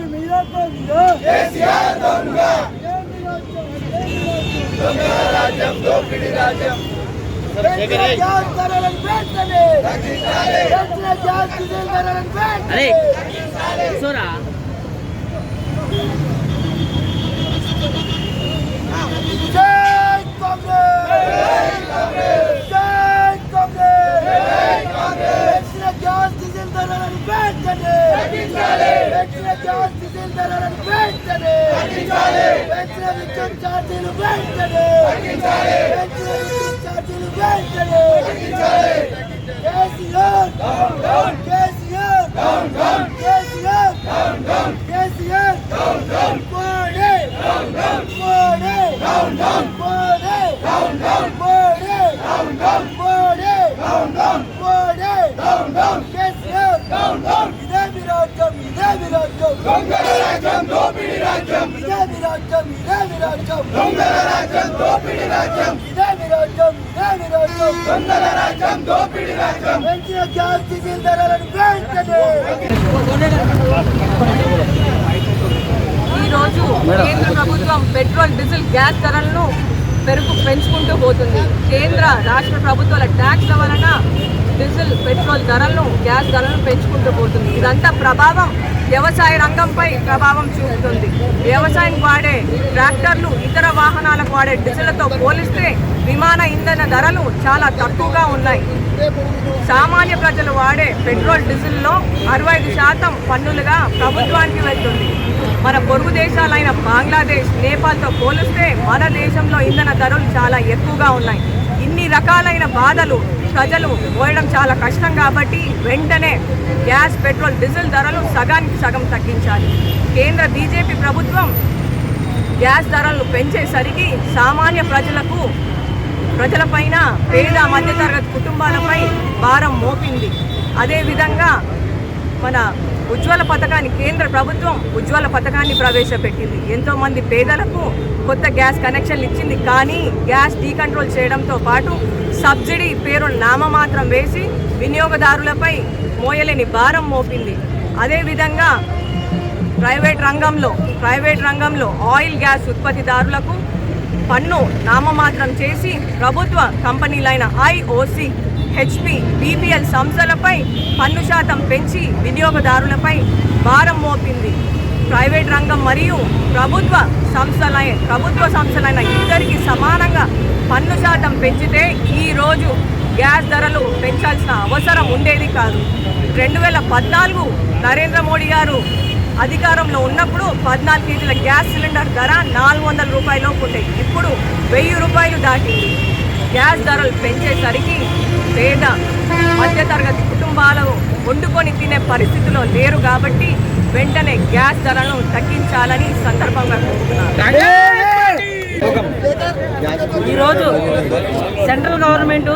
చెట్టు మీద కొంగ కేసీఆర్ దొంగ. దొంగల రాజ్యం దోపిడి రాజ్యం పెంచండి సోరా జై కాంగ్రెస్ ధరలను పెంచండి పెంచిన విద్యుత్ ఛార్జీలు పెంచండి పెంచిన విద్యుత్ ఛార్జీలు పెంచండి కేసీఆర్ కేసీఆర్ కేసీఆర్ కేసీఆర్ మోడీ మోడీ మోడీ మోడీ మోడీ మోడీ కేసీఆర్ ఇదే విరాజ్యం ఇదే విరాజ్యం దొంగల రాజ్యం దోపిడి రాజ్యం ఇదే విరాజ్యం ఇదే విరాజ్యం దొంగల రాజ్యం దోపిడి రాజ్యం ఇదే విరాజ్యం ఇదే విరాజ్యం దొంగల రాజ్యం దోపిడి రాజ్యం పెంచిన గ్యాస్ డీజిల్ ధరలను పెంచండి ఈరోజు కేంద్ర ప్రభుత్వం పెట్రోల్ డీజిల్ గ్యాస్ ధరలను పెరుగు పెంచుకుంటూ పోతుంది. కేంద్ర రాష్ట్ర ప్రభుత్వాల ట్యాక్స్ల వలన డీజిల్ పెట్రోల్ ధరలను గ్యాస్ ధరలను పెంచుకుంటూ పోతుంది. ఇదంతా ప్రభావం వ్యవసాయ రంగంపై ప్రభావం చూపుతుంది. వ్యవసాయం వాడే ట్రాక్టర్లు ఇతర వాహనాలకు వాడే డీజిల్తో పోలిస్తే విమాన ఇంధన ధరలు చాలా తక్కువగా ఉన్నాయి. సామాన్య ప్రజలు వాడే పెట్రోల్ డీజిల్లో అరవై ఐదు శాతం పన్నులుగా ప్రభుత్వానికి వెళ్తుంది. మన పొరుగు దేశాలైన బంగ్లాదేశ్ నేపాల్తో పోలిస్తే మన దేశంలో ఇంధన ధరలు చాలా ఎక్కువగా ఉన్నాయి. ఇన్ని రకాలైన బాధలు ప్రజలు పోయడం చాలా కష్టం కాబట్టి వెంటనే గ్యాస్ పెట్రోల్ డీజిల్ ధరలు సగానికి సగం తగ్గించాలి. కేంద్ర బీజేపీ ప్రభుత్వం గ్యాస్ ధరలు పెంచేసరికి సామాన్య ప్రజలకు ప్రజలపైన పేద మధ్యతరగతి కుటుంబాలపై భారం మోపింది. అదేవిధంగా మన ఉజ్వల పథకాన్ని కేంద్ర ప్రభుత్వం ఉజ్వల పథకాన్ని ప్రవేశపెట్టింది. ఎంతోమంది పేదలకు కొత్త గ్యాస్ కనెక్షన్లు ఇచ్చింది. కానీ గ్యాస్ డీకంట్రోల్ చేయడంతో పాటు సబ్సిడీ పేరు నామమాత్రం వేసి వినియోగదారులపై మోయలేని భారం మోపింది. అదేవిధంగా ప్రైవేట్ రంగంలో ప్రైవేట్ రంగంలో ఆయిల్ గ్యాస్ ఉత్పత్తిదారులకు పన్ను నామమాత్రం చేసి ప్రభుత్వ కంపెనీలైన ఐఓసి హెచ్పి బీపీఎల్ సంస్థలపై పన్ను శాతం పెంచి వినియోగదారులపై భారం మోపింది. ప్రైవేట్ రంగం మరియు ప్రభుత్వ సంస్థలైన ప్రభుత్వ సంస్థలైన ఇద్దరికి సమానంగా పన్ను శాతం పెంచితే ఈరోజు గ్యాస్ ధరలు పెంచాల్సిన అవసరం ఉండేది కాదు. రెండు వేల పద్నాలుగు నరేంద్ర మోడీ గారు అధికారంలో ఉన్నప్పుడు పద్నాలుగు కేజీల గ్యాస్ సిలిండర్ ధర నాలుగు వందల రూపాయలు ఉంటాయి ఇప్పుడు వెయ్యి రూపాయలు దాటింది. గ్యాస్ ధరలు పెంచేసరికి పేద మధ్యతరగతి కుటుంబాలు వండుకొని తినే పరిస్థితిలో లేరు కాబట్టి వెంటనే గ్యాస్ ధరలను తగ్గించాలని సందర్భంగా కోరుతున్నాను ఈరోజు సెంట్రల్ గవర్నమెంట్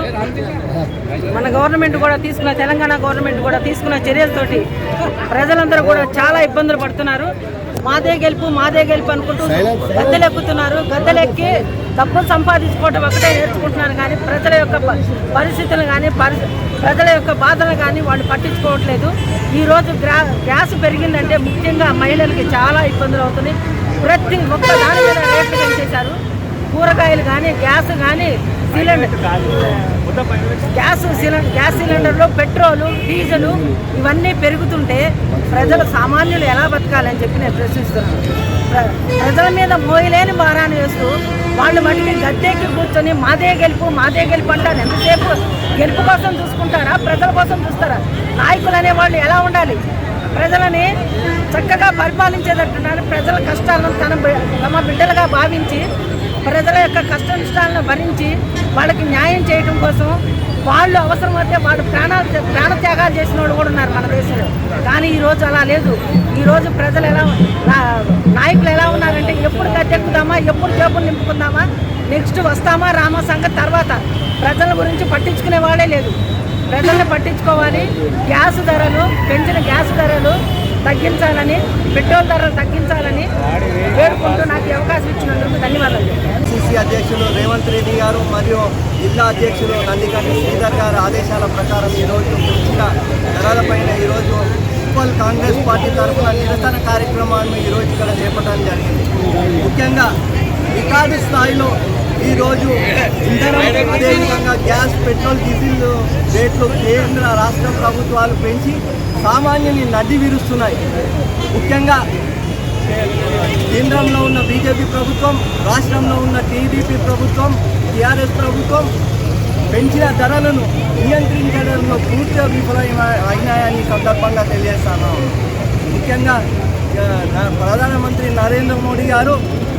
మన గవర్నమెంట్ కూడా తీసుకున్న తెలంగాణ గవర్నమెంట్ కూడా తీసుకున్న చర్యలతోటి ప్రజలందరూ కూడా చాలా ఇబ్బందులు పడుతున్నారు. మాదే గెలుపు మాదే గెలుపు అనుకుంటూ గద్దెలెక్కుతున్నారు. గద్దెలెక్కి డబ్బులు సంపాదించుకోవటం ఒకటే నేర్చుకుంటున్నారు కానీ ప్రజల యొక్క పరిస్థితులు కానీ పరి ప్రజల యొక్క బాధలు కానీ వాళ్ళు పట్టించుకోవట్లేదు. ఈరోజు గ్రా గ్యాస్ పెరిగిందంటే ముఖ్యంగా మహిళలకి చాలా ఇబ్బందులు అవుతున్నాయి. ప్రతి ఒక్క దాని మీద రేట్లు పెంచేశారు కూరగాయలు కానీ గ్యాస్ కానీ సిలిండర్ గ్యాస్ సిలిండర్ గ్యాస్ సిలిండర్లో పెట్రోలు డీజిల్ ఇవన్నీ పెరుగుతుంటే ప్రజలు సామాన్యులు ఎలా బతకాలని చెప్పి నేను ప్రశ్నిస్తున్నాను. ప్ర- ప్రజల మీద మోయలేని భారాన్ని వేస్తూ వాళ్ళు మటుకి గద్దెకి కూర్చొని మాదే గెలుపు మాదే గెలుపు అంటారు. ఎంతసేపు గెలుపు కోసం చూసుకుంటారా? ప్రజల కోసం చూస్తారా? నాయకులు అనేవాళ్ళు ఎలా ఉండాలి? ప్రజలని చక్కగా పరిపాలించేటట్టున్నారు. ప్రజల కష్టాలను తన తమ బిడ్డలుగా భావించి ప్రజల యొక్క కష్ట నష్టాలను భరించి వాళ్ళకి న్యాయం చేయడం కోసం వాళ్ళు అవసరమైతే వాళ్ళు ప్రాణాలు ప్రాణత్యాగాలు చేసిన వాళ్ళు కూడా ఉన్నారు మన దేశంలో. కానీ ఈ రోజు అలా లేదు. ఈరోజు ప్రజలు ఎలా నాయకులు ఎలా ఉన్నారంటే ఎప్పుడు గద్దెక్కుదామా ఎప్పుడు జేబులు నింపుకుందామా? నెక్స్ట్ వస్తామా రామా సంగతి తర్వాత. ప్రజల గురించి పట్టించుకునే వాళ్ళే లేదు. ప్రజల్ని పట్టించుకోవాలి. గ్యాస్ ధరలు పెంచిన గ్యాస్ ధరలు తగ్గించాలని పెట్రోల్ ధరలు తగ్గించాలని వేడుకుంటూ నాకు అవకాశం ఇచ్చినందుకు ధన్యవాదాలు. సిసి అధ్యక్షులు రేవంత్ రెడ్డి గారు మరియు జిల్లా అధ్యక్షులు నందికంటి శ్రీధర్ గారి ఆదేశాల ప్రకారం ఈరోజు పెంచిన ధరలపైన ఈరోజు పీపుల్ కాంగ్రెస్ పార్టీ తరఫున నిరసన కార్యక్రమాన్ని ఈరోజు ఇక్కడ చేపట్టడం జరిగింది. ముఖ్యంగా రికార్డు స్థాయిలో ఈరోజు ఇంధనం అదేవిధంగా గ్యాస్ పెట్రోల్ డీజిల్ రేట్లు కేంద్ర రాష్ట్ర ప్రభుత్వాలు పెంచి సామాన్యుని నడ్డి విరుస్తున్నాయి. ముఖ్యంగా కేంద్రంలో ఉన్న బీజేపీ ప్రభుత్వం రాష్ట్రంలో ఉన్న టీడీపీ ప్రభుత్వం టీఆర్ఎస్ ప్రభుత్వం పెంచిన ధరలను నియంత్రించడంలో పూర్తిగా విఫలమైన అయినాయని సందర్భంగా తెలియజేస్తాను. ముఖ్యంగా ప్రధానమంత్రి నరేంద్ర మోడీ గారు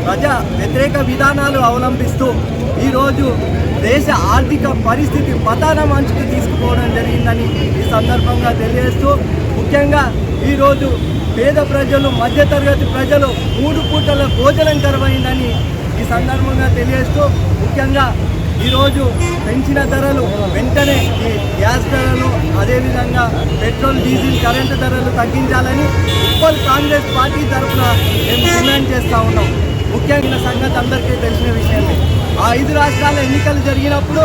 ప్రజా వ్యతిరేక విధానాలు అవలంబిస్తూ ఈరోజు దేశ ఆర్థిక పరిస్థితి పతాన మంచుకు తీసుకుపోవడం జరిగిందని ఈ సందర్భంగా తెలియజేస్తూ ముఖ్యంగా ఈరోజు పేద ప్రజలు మధ్యతరగతి ప్రజలు మూడు పూటల భోజనం కరువైందని ఈ సందర్భంగా తెలియజేస్తూ ముఖ్యంగా ఈరోజు పెంచిన ధరలు వెంటనే ఈ గ్యాస్ ధరలు అదేవిధంగా పెట్రోల్ డీజిల్ కరెంటు ధరలు తగ్గించాలని ఉప్పల్ కాంగ్రెస్ పార్టీ తరఫున మేము డిమాండ్ చేస్తూ ఉన్నాం. ముఖ్యంగా సంగతి అందరికీ తెలిసిన విషయమే. ఆ ఐదు రాష్ట్రాల ఎన్నికలు జరిగినప్పుడు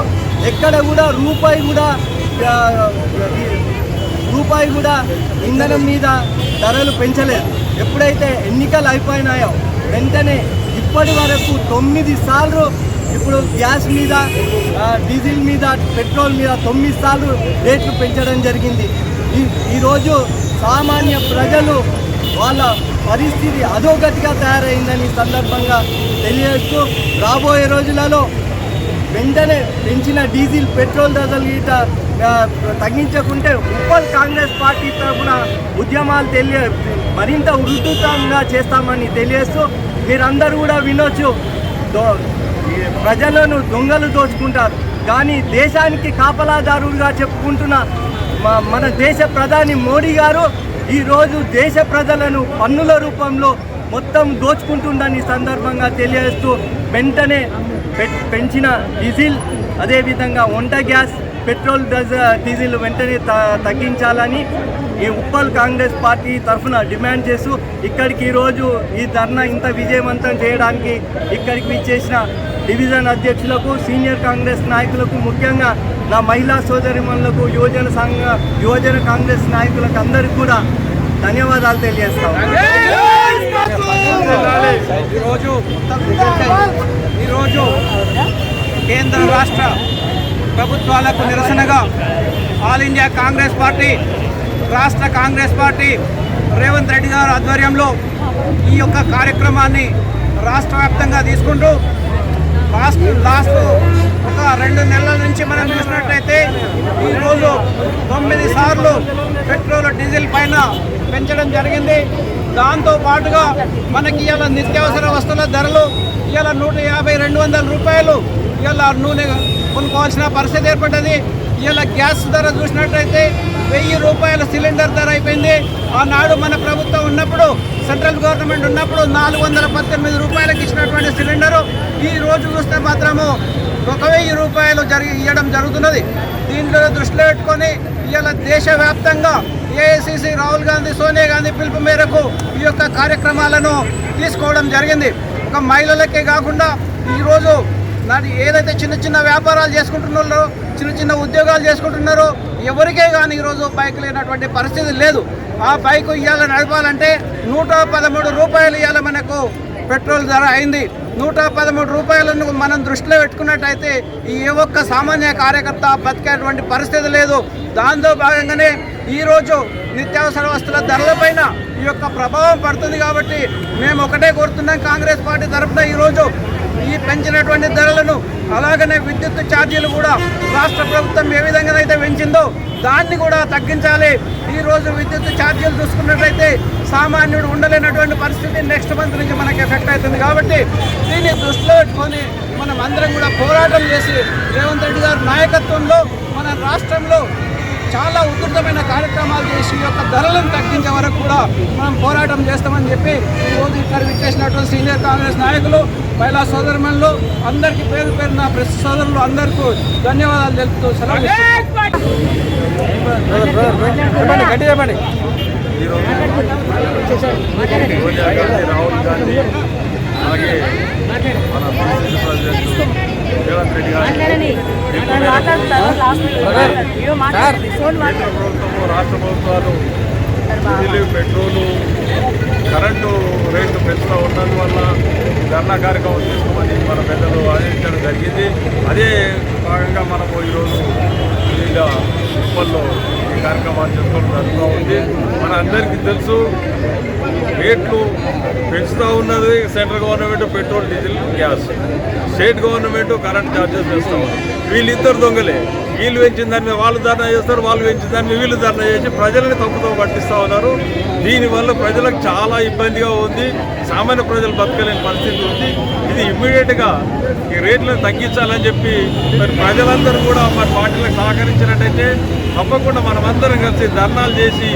ఎక్కడ కూడా రూపాయి కూడా రూపాయి కూడా ఇంధనం మీద ధరలు పెంచలేదు. ఎప్పుడైతే ఎన్నికలు అయిపోయినాయో వెంటనే ఇప్పటి వరకు తొమ్మిది సార్లు ఇప్పుడు గ్యాస్ మీద డీజిల్ మీద పెట్రోల్ మీద తొమ్మిది సార్లు రేట్లు పెంచడం జరిగింది. ఈ ఈరోజు సామాన్య ప్రజలు వాళ్ళ పరిస్థితి అధోగతిగా తయారైందని సందర్భంగా తెలియజేస్తూ రాబోయే రోజులలో వెంటనే పెంచిన డీజిల్ పెట్రోల్ ధరలు గీట తగ్గించకుంటే ఉప్పల్ కాంగ్రెస్ పార్టీ తరఫున ఉద్యమాలు తెలియ మరింత ఉధృతంగా చేస్తామని తెలియజేస్తూ మీరందరూ కూడా వినొచ్చు. దో- ప్రజలను దొంగలు దోచుకుంటారు. కానీ దేశానికి కాపలాదారులుగా చెప్పుకుంటున్న మ- మన దేశ ప్రధాని మోడీ గారు ఈరోజు దేశ ప్రజలను పన్నుల రూపంలో మొత్తం దోచుకుంటుందని సందర్భంగా తెలియజేస్తూ వెంటనే పె- పెంచిన డీజిల్ అదేవిధంగా వంట గ్యాస్ పెట్రోల్ డజ డీజిల్ వెంటనే త- తగ్గించాలని ఈ ఉప్పల్ కాంగ్రెస్ పార్టీ తరఫున డిమాండ్ చేస్తూ ఇక్కడికి ఈరోజు ఈ ధర్నా ఇంత విజయవంతం చేయడానికి ఇక్కడికి ఇచ్చేసిన డివిజన్ అధ్యక్షులకు సీనియర్ కాంగ్రెస్ నాయకులకు ముఖ్యంగా నా మహిళా సోదరిమణులకు యువజన సంఘ యువజన కాంగ్రెస్ నాయకులకు అందరికీ కూడా ధన్యవాదాలు తెలియజేస్తాం ఈరోజు ఈరోజు కేంద్ర రాష్ట్ర ప్రభుత్వాలకు నిరసనగా ఆల్ ఇండియా కాంగ్రెస్ పార్టీ రాష్ట్ర కాంగ్రెస్ పార్టీ రేవంత్ రెడ్డి గారి ఆధ్వర్యంలో ఈ యొక్క కార్యక్రమాన్ని రాష్ట్ర వ్యాప్తంగా తీసుకుంటూ లాస్ట్ లాస్ట్ ఒక రెండు నెలల నుంచి మనం చూసినట్టయితే ఈరోజు తొమ్మిది సార్లు పెట్రోల్ డీజిల్ పైన పెంచడం జరిగింది. దాంతో పాటుగా మనకి ఇవాళ నిత్యావసర వస్తువుల ధరలు ఇవాళ నూట యాభై రెండు వందల రూపాయలు ఇవాళ నూనె కొనుక్కోవాల్సిన పరిస్థితి ఏర్పడ్డది. ఇవాళ గ్యాస్ ధర చూసినట్టయితే వెయ్యి రూపాయల సిలిండర్ ధర అయిపోయింది. ఆనాడు మన ప్రభుత్వం ఉన్నప్పుడు సెంట్రల్ గవర్నమెంట్ ఉన్నప్పుడు నాలుగు వందల పద్దెనిమిది రూపాయలకు ఇచ్చినటువంటి సిలిండరు. ఈ రోజు చూస్తే మాత్రము ఒక వెయ్యి రూపాయలు జరిగి ఇవ్వడం జరుగుతున్నది. దీంట్లో దృష్టిలో పెట్టుకొని ఇవాళ దేశవ్యాప్తంగా ఏఐసిసి రాహుల్ గాంధీ సోనియా గాంధీ పిలుపు మేరకు ఈ యొక్క కార్యక్రమాలను తీసుకోవడం జరిగింది. ఒక మహిళలకే కాకుండా ఈరోజు నాటి ఏదైతే చిన్న చిన్న వ్యాపారాలు చేసుకుంటున్నారో చిన్న చిన్న ఉద్యోగాలు చేసుకుంటున్నారో ఎవరికే కానీ ఈరోజు బైక్ లేనటువంటి పరిస్థితి లేదు. ఆ బైక్ ఇవాళ నడపాలంటే నూట పదమూడు రూపాయలు ఇవాళ మనకు పెట్రోల్ ధర అయింది. నూట పదమూడు రూపాయలను మనం దృష్టిలో పెట్టుకున్నట్టయితే ఈ ఏ ఒక్క సామాన్య కార్యకర్త బతికేటువంటి పరిస్థితి లేదు. దాంతో భాగంగానే ఈరోజు నిత్యావసర వస్తువుల ధరలపైన ఈ యొక్క ప్రభావం పడుతుంది కాబట్టి మేము ఒకటే కోరుతున్నాం కాంగ్రెస్ పార్టీ తరఫున ఈరోజు ఈ పెంచినటువంటి ధరలను అలాగనే విద్యుత్ ఛార్జీలు కూడా రాష్ట్ర ప్రభుత్వం ఏ విధంగానైతే పెంచిందో దాన్ని కూడా తగ్గించాలి. ఈ రోజు విద్యుత్ ఛార్జీలు చూసుకున్నట్లయితే సామాన్యుడు ఉండలేనటువంటి పరిస్థితి నెక్స్ట్ మంత్ నుంచి మనకి ఎఫెక్ట్ అవుతుంది కాబట్టి దీన్ని దృష్టిలో పెట్టుకొని మనం అందరం కూడా పోరాటం చేసి రేవంత్ రెడ్డి గారి నాయకత్వంలో మన రాష్ట్రంలో చాలా ఉధృతమైన కార్యక్రమాలు చేసి యొక్క ధరలను తగ్గించే వరకు కూడా మనం పోరాటం చేస్తామని చెప్పి ఈరోజు ఇక్కడ విచ్చేసినటువంటి సీనియర్ కాంగ్రెస్ నాయకులు మహిళా సోదరుమణులు అందరికీ పేరు పేరు నా సోదరులు అందరికీ ధన్యవాదాలు తెలుపుతూ సెలవు చెప్పండి రాహుల్ గాంధీ. అలాగే మన రేవంత్ రెడ్డి గారు ప్రభుత్వము రాష్ట్ర ప్రభుత్వాలు డీజిల్ పెట్రోలు కరెంటు రేట్లు పెంచుతూ ఉన్నందువల్ల ధర్నా కార్యక్రమం తీసుకోమని మన పెద్దలు ఆదేశించడం జరిగింది. అదే భాగంగా మనము ఈరోజు వివిధ ఉప్పల్లో కార్యక్రమాలు చేసుకోవడం జరుగుతూ ఉంది. మన అందరికీ తెలుసు రేట్లు పెంచుతూ ఉన్నది central government petrol diesel gas. State government current charges పెంచుతూ ఉంది. వీళ్ళిద్దరు దొంగలే. వీళ్ళు పెంచిన దాన్ని వాళ్ళు ధర్నా చేస్తారు వాళ్ళు పెంచిన దాన్ని వీళ్ళు ధర్నా చేసి ప్రజల్ని తప్పుతో పట్టిస్తూ ఉన్నారు. దీనివల్ల ప్రజలకు చాలా ఇబ్బందిగా ఉంది. సామాన్య ప్రజలు బతకలేని పరిస్థితి ఉంది. ఇది ఇమ్మీడియట్గా ఈ రేట్లను తగ్గించాలని చెప్పి మరి ప్రజలందరూ కూడా మరి పార్టీలకు సహకరించినట్టయితే తప్పకుండా మనమందరం కలిసి ధర్నాలు చేసి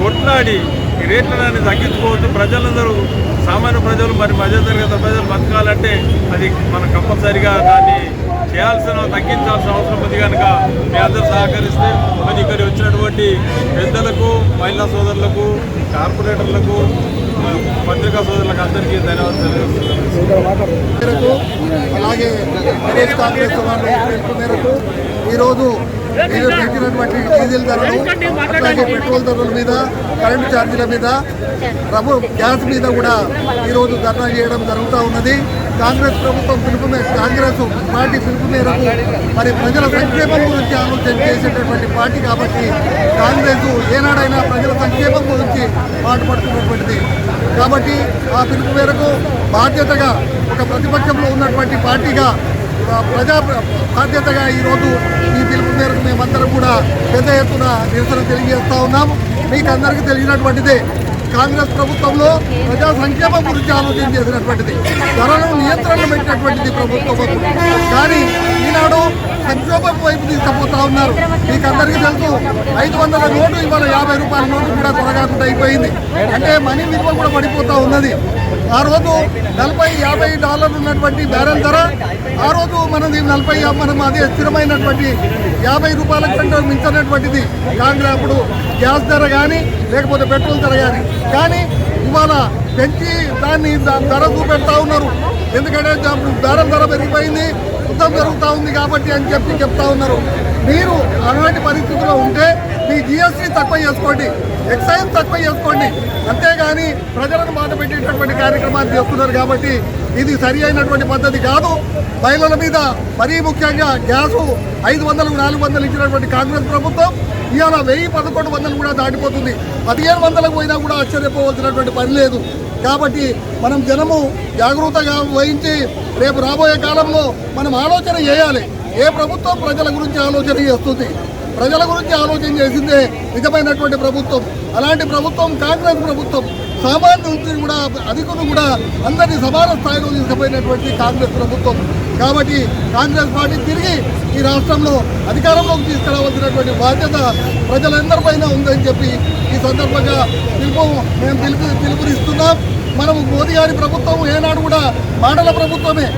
కొట్లాడి ఈ రేట్లను తగ్గించుకోవచ్చు. ప్రజలందరూ సామాన్య ప్రజలు మరి మధ్యతరగతి ప్రజలు బతకాలంటే అది మనం కంపల్సరిగా దాన్ని చేయాల్సిన తగ్గించాల్సిన అవసరం ఉంది కనుక మీ అందరూ సహకరిస్తే మరి ఇక్కడ వచ్చినటువంటి పెద్దలకు మహిళా సోదరులకు కార్పొరేటర్లకు పత్రికా సోదరులకు అందరికీ ధన్యవాదాలు అలాగే ప్రదేశ్ కాంగ్రెస్ మేరకు ఈరోజు మీరు పెంచినటువంటి డీజిల్ ధరలు అట్లాగే పెట్రోల్ ధరల మీద కరెంటు ఛార్జీల మీద రబు గ్యాస్ మీద కూడా ఈరోజు ధర్నా చేయడం జరుగుతూ ఉన్నది. కాంగ్రెస్ ప్రభుత్వం పిలుపు కాంగ్రెస్ పార్టీ పిలుపు మేరకు మరి ప్రజల సంక్షేమం గురించి ఆలోచన చేసేటటువంటి పార్టీ కాబట్టి కాంగ్రెస్ ఏనాడైనా ప్రజల సంక్షేమం గురించి పాటుపడుతున్నటువంటిది కాబట్టి ఆ పిలుపు మేరకు బాధ్యతగా ఒక ప్రతిపక్షంలో ఉన్నటువంటి పార్టీగా ప్రజా బాధ్యతగా ఈరోజు ఈ పిలుపు మేరకు మేమందరం కూడా పెద్ద ఎత్తున నిరసన తెలియజేస్తా ఉన్నాం మీకు అందరికీ తెలిసినటువంటిదే కాంగ్రెస్ ప్రభుత్వంలో ప్రజా సంక్షేమం గురించి ఆలోచన చేసినటువంటిది ధరలను నియంత్రణ పెట్టినటువంటిది ప్రభుత్వం కానీ ఈనాడు సంక్షోభం వైపు తీసుకుపోతా ఉన్నారు. మీకు అందరికీ తెలుసు ఐదు వందల నోటు ఇవాళ యాభై రూపాయల నోటు కూడా కొనగాకుండా అయిపోయింది. అంటే మనీ విలువ కూడా పడిపోతా ఉన్నది. ఆ రోజు నలభై యాభై డాలర్లు ఉన్నటువంటి బ్యారెల్ ధర. ఆ రోజు మనది నలభై మనం అదే స్థిరమైనటువంటి యాభై రూపాయల కంటే మించినటువంటిది. కాంగ్రెస్ అప్పుడు గ్యాస్ ధర కానీ లేకపోతే పెట్రోల్ ధర కానీ కానీ ఇవాళ పెంచి దాన్ని ధర చూపెడతా ఉన్నారు. ఎందుకంటే దా- ధర పెరిగిపోయింది యుద్ధం జరుగుతూ ఉంది కాబట్టి అని చెప్పి చెప్తా ఉన్నారు. మీరు అలాంటి పరిస్థితిలో ఉంటే మీ జిఎస్టీ తక్కువ చేసుకోండి ఎక్సైజ్ తక్కువ చేసుకోండి. అంతేగాని ప్రజలను బాధ పెట్టేటటువంటి కార్యక్రమాలు చేస్తున్నారు కాబట్టి ఇది సరి అయినటువంటి పద్ధతి కాదు. మహిళల మీద మరీ ముఖ్యంగా గ్యాసు ఐదు వందలు నాలుగు వందలు ఇచ్చినటువంటి కాంగ్రెస్ ప్రభుత్వం ఇవాళ వెయ్యి పదకొండు వందలు కూడా దాటిపోతుంది. పదిహేను వందలకు పోయినా కూడా ఆశ్చర్యపోవలసినటువంటి పని లేదు. కాబట్టి మనం జనము జాగరూకతగా వహించి రేపు రాబోయే కాలంలో మనం ఆలోచన చేయాలి. ఏ ప్రభుత్వం ప్రజల గురించి ఆలోచన చేస్తుంది? ప్రజల గురించి ఆలోచన చేసిందే నిజమైనటువంటి ప్రభుత్వం. అలాంటి ప్రభుత్వం కాంగ్రెస్ ప్రభుత్వం సామాన్యుల కూడా అధికులు కూడా అందరినీ సమాన స్థాయిలో తీసుకుపోయినటువంటి కాంగ్రెస్ ప్రభుత్వం. కాబట్టి కాంగ్రెస్ పార్టీ తిరిగి ఈ రాష్ట్రంలో అధికారంలోకి తీసుకురావాల్సినటువంటి బాధ్యత ప్రజలందరిపైన ఉందని చెప్పి సందర్భంగా పిలుపు మేము పిలుపు పిలుపునిస్తున్నాం. మనము మోదీ గారి ప్రభుత్వం ఏనాడు కూడా మాటల ప్రభుత్వమే.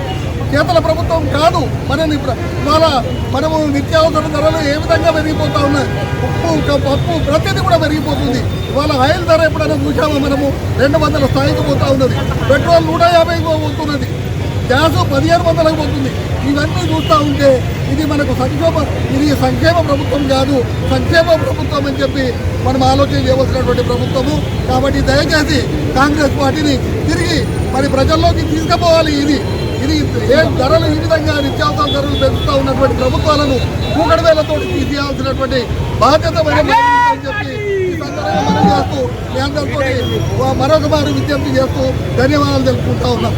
చేతల ప్రభుత్వం కాదు. మనని ఇవాళ మనము నిత్యావసర ధరలు ఏ విధంగా పెరిగిపోతా ఉన్నాయి? ఉప్పు పప్పు ప్రతిదీ కూడా పెరిగిపోతుంది. ఇవాళ ఆయిల్ ధర ఎప్పుడైనా చూసామో మనము? రెండు వందల స్థాయికి పోతా ఉన్నది. పెట్రోల్ నూట యాభై పోతున్నది. గ్యాస్ పదిహేను వందలకు పోతుంది. ఇవన్నీ చూస్తూ ఉంటే ఇది మనకు సంక్షేమ ఇది సంక్షేమ ప్రభుత్వం కాదు సంక్షేమ ప్రభుత్వం అని చెప్పి మనం ఆలోచన చేయవలసినటువంటి ప్రభుత్వము. కాబట్టి దయచేసి కాంగ్రెస్ పార్టీని తిరిగి మరి ప్రజల్లోకి తీసుకుపోవాలి ఇది. ఇది ఏ ధరలు ఈ విధంగా నిత్యావసర ధరలు పెంచుతూ ఉన్నటువంటి ప్రభుత్వాలను కూకడవేలతో తీసేయాల్సినటువంటి బాధ్యత అని చెప్పి మనం చేస్తూ మీ అందరితో మరొక మారు విజ్ఞప్తి చేస్తూ ధన్యవాదాలు తెలుపుకుంటా ఉన్నాం.